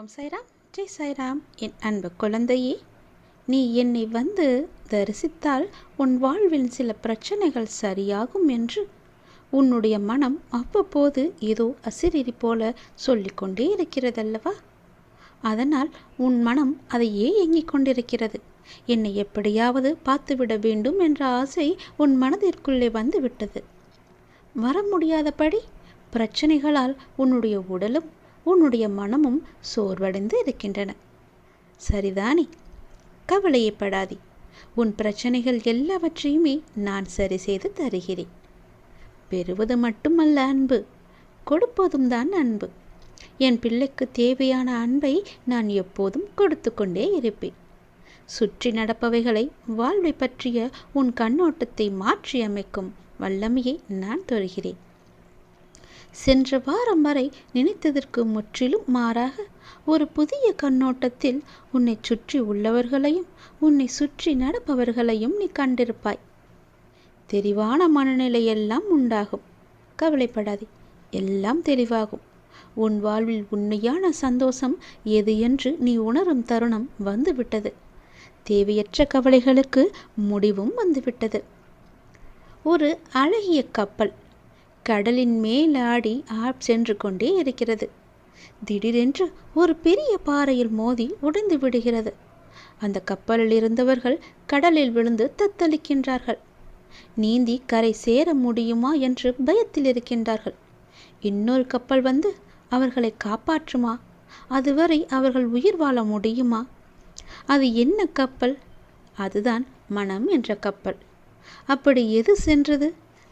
ஓம் சைராம். ஜெய் சைராம். என் அன்பு குழந்தையே நீ என்னை வந்து தரிசித்தால் உன் வாழ்வில் சில பிரச்சனைகள் சரியாகும் என்று உன்னுடைய மனம் அவ்வப்போது ஏதோ அசிரிரி போல சொல்லிக்கொண்டே இருக்கிறதல்லவா? அதனால் உன் மனம் அதையே இயங்கிக் கொண்டிருக்கிறது. என்னை எப்படியாவது பார்த்துவிட வேண்டும் என்ற ஆசை உன் மனதிற்குள்ளே வந்துவிட்டது. வர முடியாதபடி பிரச்சனைகளால் உன்னுடைய உடலும் உன்னுடைய மனமும் சோர்வடைந்து இருக்கின்றன. சரிதானே? கவலையப்படாதே. உன் பிரச்சனைகள் எல்லாவற்றையுமே நான் சரி செய்து தருகிறேன். பெறுவது மட்டுமல்ல அன்பு. கொடுப்பதும் தான் அன்பு. என் பிள்ளைக்கு தேவையான அன்பை நான் எப்போதும் கொடுத்து கொண்டே இருப்பேன். சுற்றி நடப்பவைகளை வாழ்வை பற்றிய உன் கண்ணோட்டத்தை மாற்றியமைக்கும் வல்லமையை நான் தருகிறேன். சென்ற வாரம் வரை நினைத்ததற்கு முற்றிலும் மாறாக ஒரு புதிய கண்ணோட்டத்தில் உன்னை சுற்றி உள்ளவர்களையும் உன்னை சுற்றி நடப்பவர்களையும் நீ கண்டிருப்பாய். தெளிவான மனநிலை எல்லாம் உண்டாகும். கவலைப்படாதே எல்லாம் தெளிவாகும். உன் வாழ்வில் உண்மையான சந்தோஷம் எது என்று நீ உணரும் தருணம் வந்துவிட்டது. தேவையற்ற கவலைகளுக்கு முடிவும் வந்துவிட்டது. ஒரு அழகிய கப்பல் கடலின் மேலாடி ஆப் சென்று கொண்டே இருக்கிறது. திடீரென்று ஒரு பெரிய பாறையில் மோதி உடைந்து விடுகிறது. அந்த கப்பலில் இருந்தவர்கள் கடலில் விழுந்து தத்தளிக்கின்றார்கள். நீந்தி கரை சேர முடியுமா என்று பயத்தில் இருக்கின்றார்கள். இன்னொரு கப்பல் வந்து அவர்களை காப்பாற்றுமா? அதுவரை அவர்கள் உயிர் வாழ முடியுமா? அது என்ன கப்பல்? அதுதான் மனம் என்ற கப்பல். அப்படி எது சென்றது?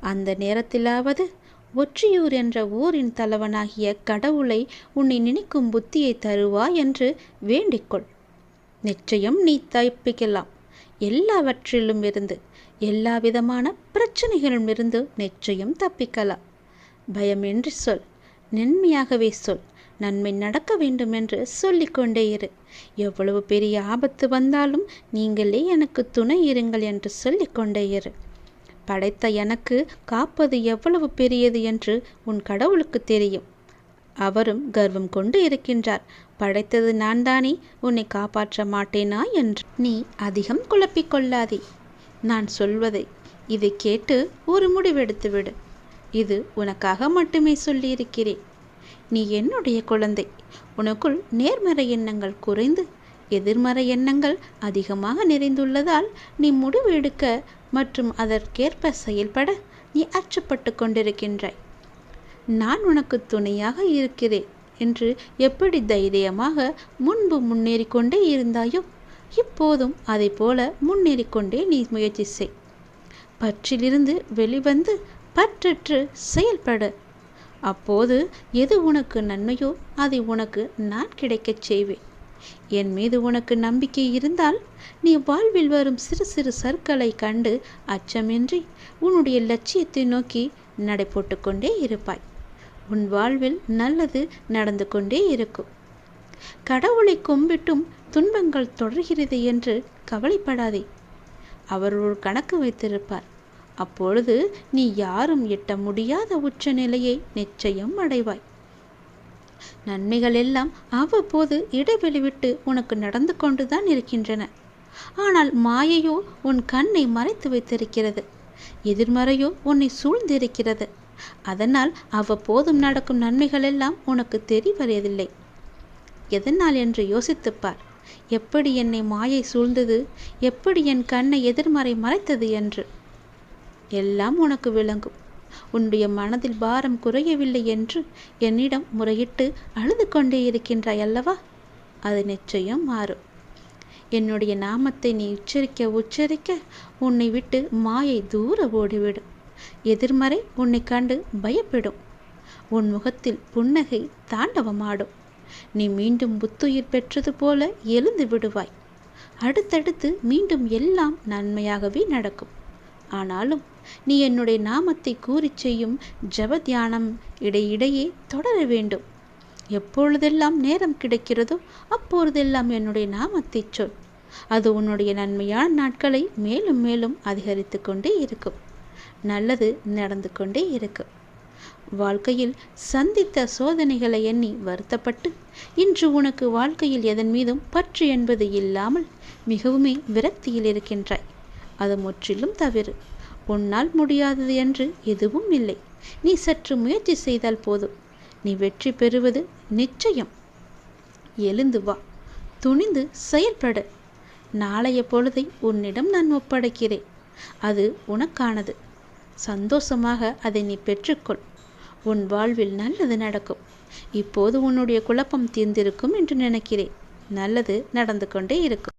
அந்த நேரத்திலாவது ஒற்றியூர் என்ற ஊரின் தலைவனாகிய கடவுளை உன்னை நினைக்கும் புத்தியை தருவா என்று வேண்டிக்கொள். நிச்சயம் நீ தப்பிக்கலாம். எல்லாவற்றிலும் இருந்து எல்லா விதமான பிரச்சனைகளிலும் இருந்து நிச்சயம் தப்பிக்கலாம். பயமின்றி சொல் நன்மையாகவே சொல் நன்மை நடக்க வேண்டும் என்று சொல்லிக்கொண்டே இரு. எவ்வளவு பெரிய ஆபத்து வந்தாலும் நீங்களே எனக்கு துணை இருங்கள் என்று சொல்லிக்கொண்டே இரு. படைத்த எனக்கு காப்பது எவ்வளவு பெரியது என்று உன் கடவுளுக்கு தெரியும். அவரும் கர்வம் கொண்டு இருக்கின்றார். படைத்தது நான் தானே உன்னை காப்பாற்ற மாட்டேனா என்று நீ அதிகம் குழப்பிக் கொள்ளாதே. நான் சொல்வதை இதை கேட்டு ஒரு முடிவெடுத்துவிடு இது உனக்காக மட்டுமே சொல்லியிருக்கிறேன். நீ என்னுடைய குழந்தை. உனக்குள் நேர்மறை எண்ணங்கள் குறைந்து எதிர்மறை எண்ணங்கள் அதிகமாக நிறைந்துள்ளதால் நீ முடிவு எடுக்க மற்றும் அதற்கேற்ப செயல்பட நீ அச்சப்பட்டு கொண்டிருக்கின்றாய். நான் உனக்கு துணையாக இருக்கிறேன் என்று எப்படி தைரியமாக முன்பு முன்னேறி கொண்டே இருந்தாயோ இப்போதும் அதை போல முன்னேறி கொண்டே நீ முயற்சி செய். பற்றிலிருந்து வெளிவந்து பற்றற்று செயல்படு. அப்போது எது உனக்கு நன்மையோ அதை உனக்கு நான் கிடைக்கச் செய்வேன். என் மீது உனக்கு நம்பிக்கை இருந்தால் நீ வாழ்வில் வரும் சிறு சிறு சற்களை கண்டு அச்சமின்றி உன்னுடைய லட்சியத்தை நோக்கி நடை போட்டுக்கொண்டே இருப்பாய். உன் வாழ்வில் நல்லது நடந்து கொண்டே இருக்கும். கடவுளை கும்பிட்டும் துன்பங்கள் தொடர்கிறது என்று கவலைப்படாதே. அவர் ஒரு கணக்கு வைத்திருப்பார். அப்பொழுது நீ யாரும் எட்ட முடியாத உச்ச நிலையை நிச்சயம் அடைவாய். நன்மைகள் எல்லாம் அவ்வப்போது இடைவெளி விட்டு உனக்கு நடந்து கொண்டுதான் இருக்கின்றன. ஆனால் மாயையோ உன் கண்ணை மறைத்து வைத்திருக்கிறது. எதிர்மறையோ உன்னை சூழ்ந்திருக்கிறது. அதனால் அவ்வப்போதும் நடக்கும் நன்மைகள் எல்லாம் உனக்கு தெரிவதில்லை எதனால் என்று யோசித்துப்பார். எப்படி என்னை மாயை சூழ்ந்தது? எப்படி என் கண்ணை எதிர்மறை மறைத்தது என்று? எல்லாம் உனக்கு விளங்கும். உன்னுடைய மனதில் பாரம் குறையவில்லை என்று என்னிடம் முறையிட்டு அழுது கொண்டே இருக்கின்றாய் அல்லவா? அது நிச்சயம் மாறும். என்னுடைய நாமத்தை நீ உச்சரிக்க உச்சரிக்க உன்னை விட்டு மாயை தூர ஓடிவிடும். எதிர்மறை உன்னை கண்டு பயப்படும். உன் முகத்தில் புன்னகை தாண்டவமாடும். நீ மீண்டும் புத்துயிர் பெற்றது போல எழுந்து விடுவாய். அடுத்தடுத்து மீண்டும் எல்லாம் நன்மையாகவே நடக்கும். ஆனாலும் நீ என்னுடைய நாமத்தை கூறி செய்யும் ஜப தியானம் இடையிடையே தொடர வேண்டும். எப்பொழுதெல்லாம் நேரம் கிடைக்கிறதோ அப்பொழுதெல்லாம் என்னுடைய நாமத்தை சொல். அது உன்னுடைய நன்மையான நாட்களை மேலும் மேலும் அதிகரித்து கொண்டே இருக்கும். நல்லது நடந்து கொண்டே இருக்கும். வாழ்க்கையில் சந்தித்த சோதனைகளை எண்ணி வருத்தப்பட்டு இன்று உனக்கு வாழ்க்கையில் எதன் மீதும் பற்று என்பது இல்லாமல் மிகவுமே விரக்தியில் இருக்கின்றாய். அது முற்றிலும் தவிர உன்னால் முடியாதது என்று எதுவும் இல்லை. நீ சற்று முயற்சி செய்தால் போதும். நீ வெற்றி பெறுவது நிச்சயம். எழுந்து வா. துணிந்து செயல்பட. நாளைய பொழுதை உன்னிடம் நான் ஒப்படைக்கிறேன். அது உனக்கானது. சந்தோஷமாக அதை நீ பெற்றுக்கொள். உன் வாழ்வில் நல்லது நடக்கும். இப்போது உன்னுடைய குழப்பம் தீர்ந்திருக்கும் என்று நினைக்கிறேன். நல்லது நடந்து கொண்டே இருக்கும்.